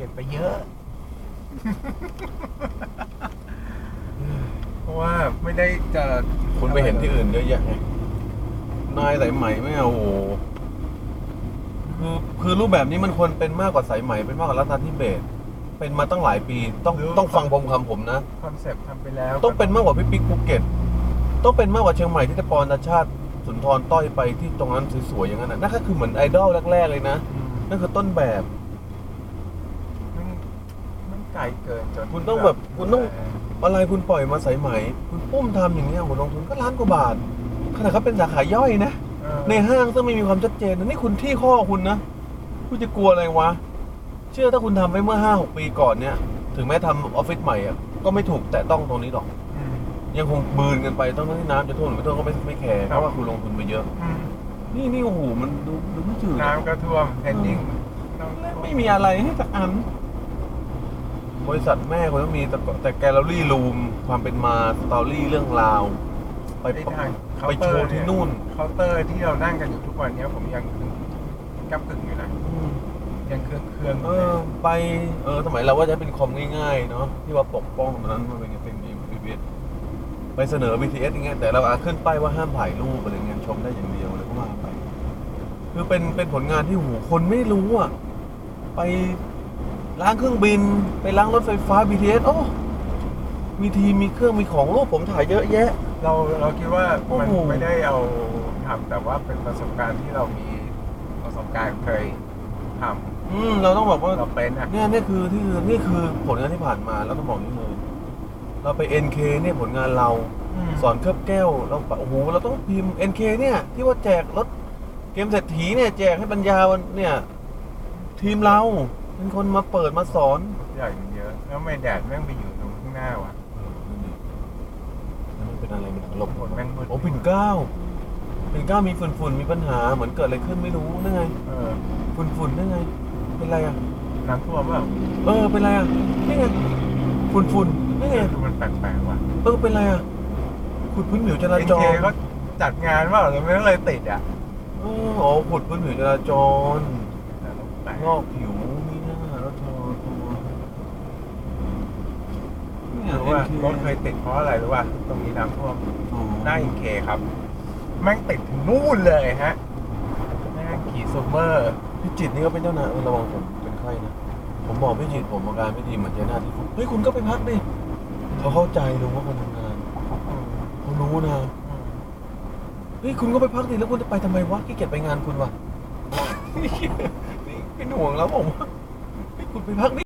ลี่ยนไปเยอะ เพราะว่าไม่ได้จะคุณไปเห็นที่อื่นเยอะแยะไงนายสายไหมไม่เอาโอ้โหคือคือรูปแบบนี้มันควรเป็นมากกว่าสายไหมเป็นมากกว่ารัตนทิเบศเป็นมาตั้งหลายปี ต้องต้องฟังผมคำผมนะ คอนเซปต์ทำไปแล้วต้องเป็นมากกว่าพี่ปิ๊กภูเก็ต ต้องเป็นมากกว่าเชียงใหม่ที่ตะปอนตาชาติ สุนทรต้อยไปที่ตรงนั้นสวยๆอย่างนั้นนะนั่นก็คือเหมือนไอดอลแรกๆเลยนะ อืมนั่นคือต้นแบบมันมัน ไกลเกินจนคุณต้องแบบคุณต้องอะไรคุณปล่อยมาสายไหม คุณปุ้มทำอย่างเงี้ยหัวลงทุนก็ล้านกว่าบาทขนาดเขาเป็นสาขาย่อยนะเออในห้างซึ่งไม่มีความชัดเจนนะนี่คุณที่ข้อคุณนะคุณจะกลัวอะไรวะ เชื่อถ้าคุณทำไปเมื่อห้าหกปีก่อนเนี่ย ถึงแม้ทำออฟฟิศใหม่อะก็ไม่ถูกแต่ต้องตรงนี้หรอกอืมยังคงบืนกันไปต้องที่น้ำจะท่วมหรือไม่ท่วมก็ไม่ไม่แคร์เพราะว่าคุณลงทุนไปเยอะอืมนี่นี่โอ้โหมันดูดูไม่จืดอะน้ำก็ท่วมเฮดดิ้งต้องไม่มีอะไรให้สักอัน บริษัทแม่คนต้องมีแต่แต่แกลเลอรี่รูมความเป็นมาสตอรี่เรื่องราว ไปไอ้ทางเคาไปน์เตโชอว์ที่นู่นเคาน์เตอร์ที่เรานั่งกันอยู่ทุกวันเนี้ยผมยังกำกึ่งอยู่นะยังเครื่องเครื่องเออไปเออสมัยเราว่าจะเป็นคอมง่ายๆเนาะที่ว่าปกป้องตอนนั้นมันเป็นเป็นเป็นไปเสนอ BTS อย่างเงี้ยแต่เราอาขึ้นป้ายว่าห้ามถ่ายรูปอะไรเงี้ยชมได้อย่างเดียวเลยก็ว่าไป คือเป็นเป็นผลงานที่หูคนไม่รู้อะไป ล้างเครื่องบิน ไปล้างรถไฟฟ้า BTS โอ้ มีทีมมีเครื่องมีของรูปผมถ่ายเยอะแยะ เราเราคิดว่ามันโอ้โห ไม่ได้เอาทำแต่ว่าเป็นประสบการณ์ที่เรามีประสบการณ์เคยทอืมเราต้องบอกว่าำเราเป็นอะเนี่ยนี่คือที่นี่คือผลงานที่ผ่านมาแล้วต้องบอกนี่เลยเราไป NK เนี่ยผลงานเรามสอนเคลือบแก้วเราโอ้โหเราต้องพิมพ์ NK เนี่ย ที่ว่าแจกรถเกมเศรษฐีเนี่ย แจกให้ปัญญาวันเนี่ย ทีมเรา เป็นคนมาเปิดมาสอนใหญ่มันเยอะแล้วไม่แดดแม่งไปอยู่ตรงข้างหน้าวะมันเป็นอะไรมันลมฝนแม่งมืด โอ้ปิ่นเกล้าปิ่นเกล้ามีฝุ่นๆมีปัญหาเหมือนเกิดอะไรขึ้นไม่รู้นั่นไงเออฝุ่นๆนั่นไง เป็นไรอะ น้ำท่วมเปล่าเออเป็นไรอะนี่ไงฝุ่นๆนี่ไงดูมันแปลกๆว่ะเออเป็นไรอะขุดพื้นผิวจราเอ็นจเครก็จัดงานเปล่าแล้วไม่เลยติดอะเอออ๋อขุดพื้นผิวจราจร แต่เราแปลกงอกผิวนี่หน้าแล้วทอตัวเนี่ย รู้ ว่า NK รถเคยติดเพราะอะไรรู้ป่ะตรงนี้น้ำท่วมอ๋อหน้าเอ็นเคครับ แม่งติดถึงนู่นเลยฮะแม่งขี่ซูเมอร์พี่จิตรนี่ก็เป็นเจ้านายเออระวังผมเป็นไข้นะ ผมบอกพี่จิตรผมอาการไม่ดีเหมือนเจ้าหน้าที่ผมเฮ้ยคุณก็ไปพักดิเขาเข้าใจลุงว่าคนทำงานเขารู้นะเฮ้ยคุณก็ไปพักดิแล้วคุณจะไปทำไมวะขี้เกียจไปงานคุณวะนี่เป็นห่วงแล้วผมว่าเฮ้ยคุณไปพักดิ